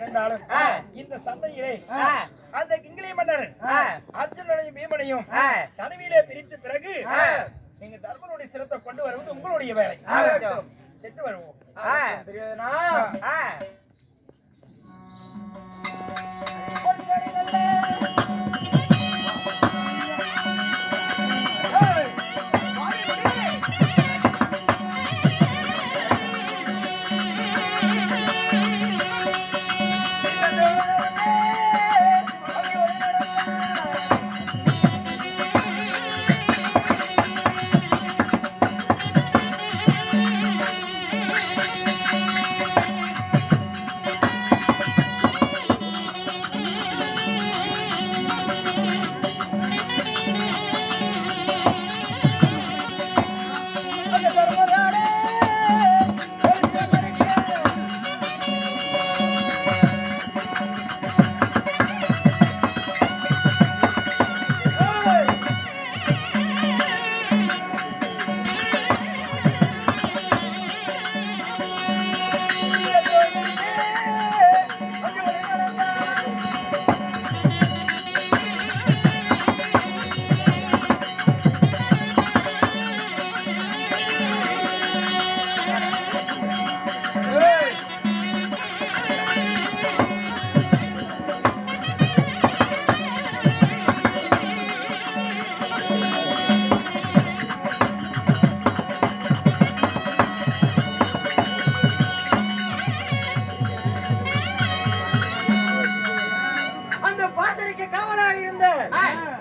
இருந்தாலும். இந்த சந்தையிலே. அந்த கிங்கிலி மன்னர். அர்ஜுனனையும் பீமனையும் ஆ. தனிமையிலே பிரித்த பிறகு. நீங்க தர்மனுடைய சிரத்தை கொண்டு வருவது உங்களுடைய வேலை. சென்று வருவோம். தெரியாதுனா?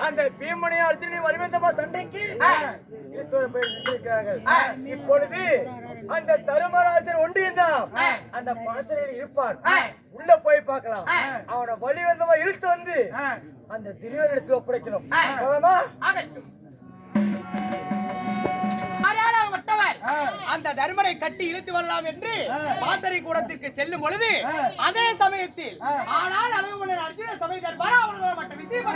அந்த பீமனையும் அர்ஜுனையும் வலிமைந்தமா சண்டைக்கு. இப்பொழுது அந்த தருமராஜன் ஒன்றியம்தான் ஆ. அந்த பாசறையில் இருப்பான். உள்ள போய் பார்க்கலாம். அவனை வலிவந்தமா இழுத்து வந்து அந்த ஒப்படைக்கணும்? ஆகட்டும். ஆராடா ஒட்டவர் அந்த தர்மரை கட்டி இழுத்து வரலாம் என்று பாத்தரை கூடத்திற்கு செல்லும் பொழுது அதே சமயத்தில் ஆனால் அலுவலர் அர்ஜுன சபை தர்பாரா அவர்கள் மற்ற விஷயம்